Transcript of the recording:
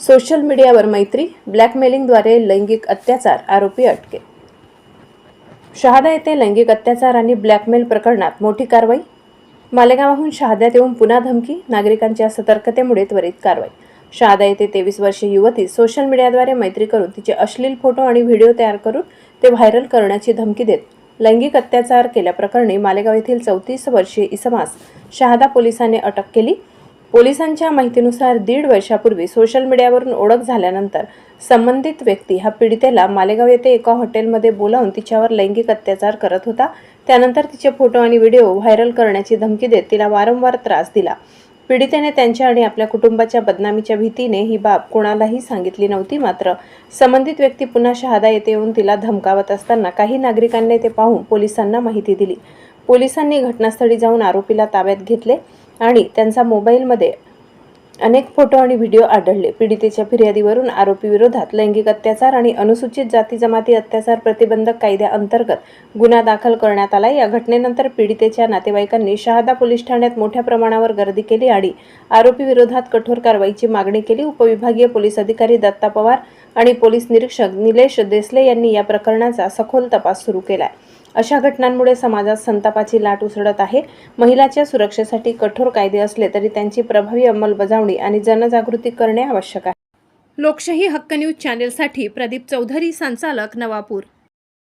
Social मीडियावर मैत्री ब्लॅकमेलिंगद्वारे लैंगिक अत्याचार आरोपी अटके. शहादा येथे लैंगिक अत्याचार आणि ब्लॅकमेल प्रकरणात मोठी कारवाई? मालेगावाहून शहाद्यात येऊन पुन्हा धमकी? नागरिकांच्या सतर्कतेमुळे त्वरित कारवाई. शहादा येथे तेवीस वर्षीय युवती सोशल मीडियाद्वारे मैत्री करून तिचे अश्लील फोटो आणि व्हिडिओ तयार करून ते व्हायरल करण्याची धमकी देत लैंगिक अत्याचार केल्याप्रकरणी मालेगाव येथील चौतीस वर्षीय इसमास शहादा पोलिसांनी अटक केली. पोलिसांच्या माहितीनुसार दीड वर्षापूर्वी सोशल मीडियावरून ओळख झाल्यानंतर संबंधित व्यक्ती हा पीडितेला मालेगाव येथे एका हॉटेलमध्ये बोलावून तिच्यावर लैंगिक अत्याचार करत होता. त्यानंतर तिचे फोटो आणि व्हिडिओ व्हायरल करण्याची धमकी देत तिला वारंवार त्रास दिला. पीडितेने त्यांच्या आणि आपल्या कुटुंबाच्या बदनामीच्या भीतीने ही बाब कोणालाही सांगितली नव्हती. मात्र संबंधित व्यक्ती पुन्हा शहादा येथे येऊन तिला धमकावत असताना काही नागरिकांनी ते पाहून पोलिसांना माहिती दिली. पोलिसांनी घटनास्थळी जाऊन आरोपीला ताब्यात घेतले. आणि त्यांचा मोबाईलमध्ये अनेक फोटो आणि व्हिडिओ आढळले. पीडितेच्या फिर्यादीवरून आरोपीविरोधात लैंगिक अत्याचार आणि अनुसूचित जाती जमाती अत्याचार प्रतिबंधक कायद्याअंतर्गत गुन्हा दाखल करण्यात आला. या घटनेनंतर पीडितेच्या नातेवाईकांनी शहादा पोलीस ठाण्यात मोठ्या प्रमाणावर गर्दी केली आणि आरोपीविरोधात कठोर कारवाईची मागणी केली. उपविभागीय पोलीस अधिकारी दत्ता पवार आणि पोलीस निरीक्षक निलेश देसले यांनी या प्रकरणाचा सखोल तपास सुरू केला आहे अशा घटनांमुळे समाजात संतापाची लाट उसळत आहे. महिलाच्या सुरक्षेसाठी कठोर कायदे असले तरी त्यांची प्रभावी अंमलबजावणी आणि जनजागृती करणे आवश्यक आहे. लोकशाही हक्क न्यूज चॅनेलसाठी प्रदीप चौधरी संचालक नवापूर.